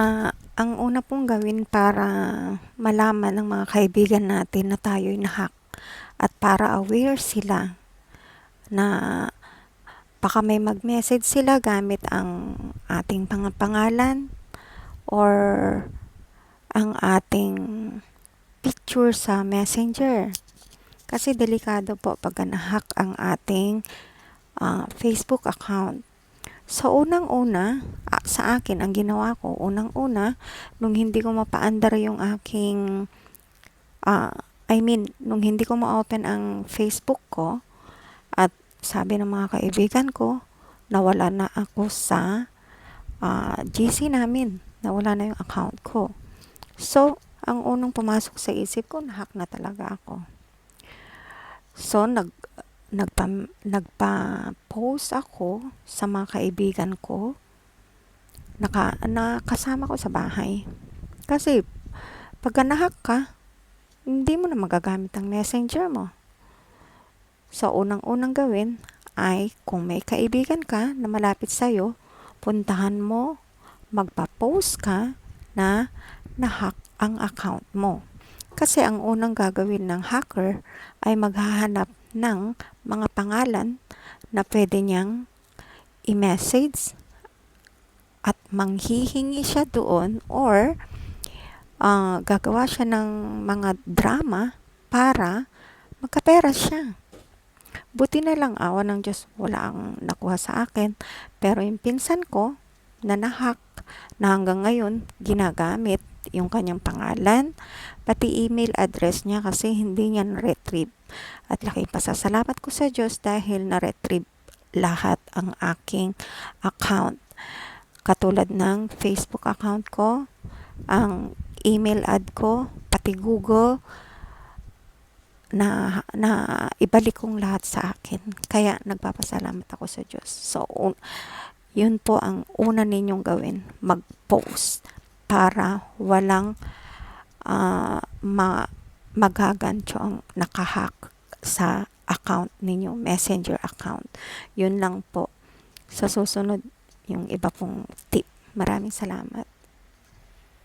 Ah, ang una pong gawin para malaman ng mga kaibigan natin na tayo'y na-hack at para aware sila na baka may mag-message sila gamit ang ating mga pangalan or ang ating picture sa messenger. Kasi delikado po pag na-hack ang ating ah, Facebook account. Sa unang-una, sa akin, ang ginawa ko, unang-una, nung hindi ko mapaandar yung aking, ah, I mean, nung hindi ko ma-open ang Facebook ko, at sabi ng mga kaibigan ko, nawala na ako sa ah, GC namin. Nawala na yung account ko. So, ang unang pumasok sa isip ko, nahack na talaga ako. So, nag, nagpa, nagpa-post ako sa mga kaibigan ko naka, nakasama ko sa bahay. Kasi, pag nahack ka, hindi mo na magagamit ang messenger mo. So, unang-unang gawin ay kung may kaibigan ka na malapit sa'yo, puntahan mo, magpa-post ka na nahack ang account mo. Kasi ang unang gagawin ng hacker ay maghahanap ng mga pangalan na pwede niyang i-message at manghihingi siya doon or ah, gagawa siya ng mga drama para magkapera siya. Buti na lang awa ng Diyos wala ang nakuha sa akin. Pero yung pinsan ko na nahack na hanggang ngayon ginagamit yung kanyang pangalan, pati email address niya kasi hindi niya na-retrieve. At laki pasasalamat ko sa Diyos dahil na-retrieve lahat ang aking account. Katulad ng Facebook account ko, ang email ad ko, pati Google, na, na ibalik kong lahat sa akin. Kaya nagpapasalamat ako sa Diyos. So, un, yun po ang una ninyong gawin, mag-post para walang uh, ma, magagancho ang nakahack sa account ninyo, messenger account. Yun lang po. Sa susunod, yung iba pong tip. Maraming salamat.